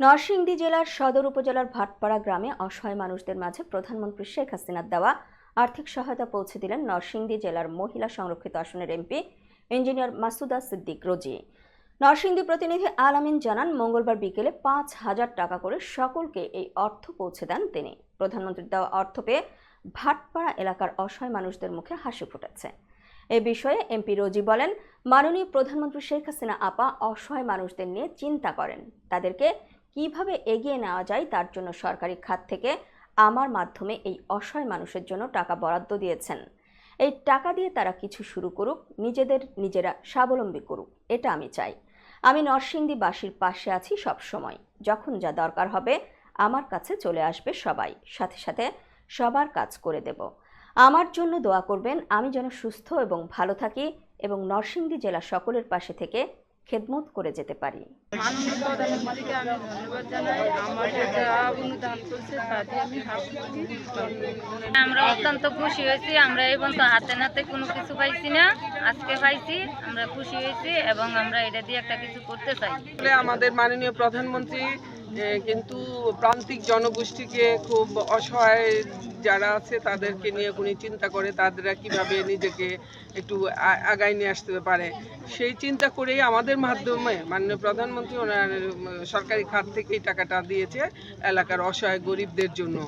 নরসিংদী জেলার সদর উপজেলার ভাটপাড়া গ্রামে অসহায় মানুষদের মাঝে প্রধানমন্ত্রী শেখ হাসিনার দেওয়া আর্থিক সহায়তা পৌঁছে দিলেন নরসিংদী জেলার মহিলা সংরক্ষিত আসনের এমপি ইঞ্জিনিয়ার মাসুদা সিদ্দিক রোজি। নরসিংদী প্রতিনিধি আলামিন জানান, মঙ্গলবার বিকেলে পাঁচ হাজার টাকা করে সকলকে এই অর্থ পৌঁছে দেন তিনি। প্রধানমন্ত্রীর দেওয়া অর্থ পেয়ে ভাটপাড়া এলাকার অসহায় মানুষদের মুখে হাসি ফুটেছে। এ বিষয়ে এমপি রোজি বলেন, মাননীয় প্রধানমন্ত্রী শেখ হাসিনা আপা অসহায় মানুষদের নিয়ে চিন্তা করেন। তাদেরকে কীভাবে এগিয়ে নেওয়া যায় তার জন্য সরকারি খাত থেকে আমার মাধ্যমে এই অসহায় মানুষের জন্য টাকা বরাদ্দ দিয়েছেন। এই টাকা দিয়ে তারা কিছু শুরু করুক, নিজেদের, নিজেরা স্বাবলম্বী করুক, এটা আমি চাই। আমি নরসিংদীবাসীর পাশে আছি সব সময় যখন যা দরকার হবে, আমার কাছে চলে আসবে সবাই। সাথে সাথে সবার কাজ করে দেব। আমার জন্য দোয়া করবেন, আমি যেন সুস্থ এবং ভালো থাকি এবং নরসিংদী জেলা সকলের পাশে থেকে খেদমত করে যেতে পারি। আমরা অত্যন্ত খুশি হয়েছি আমরা এই পর্যন্ত হাতে নাতে কোনো কিছু পাইছি না আজকে পাইছি আমরা খুশি হয়েছি এবং আমরা এটা দিয়ে একটা কিছু করতে চাই। আমাদের মাননীয় প্রধানমন্ত্রী কিন্তু প্রান্তিক জনগোষ্ঠীকে খুব অসহায় যারা আছে, তাদেরকে নিয়ে উনি চিন্তা করে তাদেরা কীভাবে নিজেকে একটু আগায় নিয়ে আসতে পারে। সেই চিন্তা করেই আমাদের মাধ্যমে মাননীয় প্রধানমন্ত্রী ওনার সরকারি খাত থেকে এই টাকাটা দিয়েছে এলাকার অসহায় গরিবদের জন্য।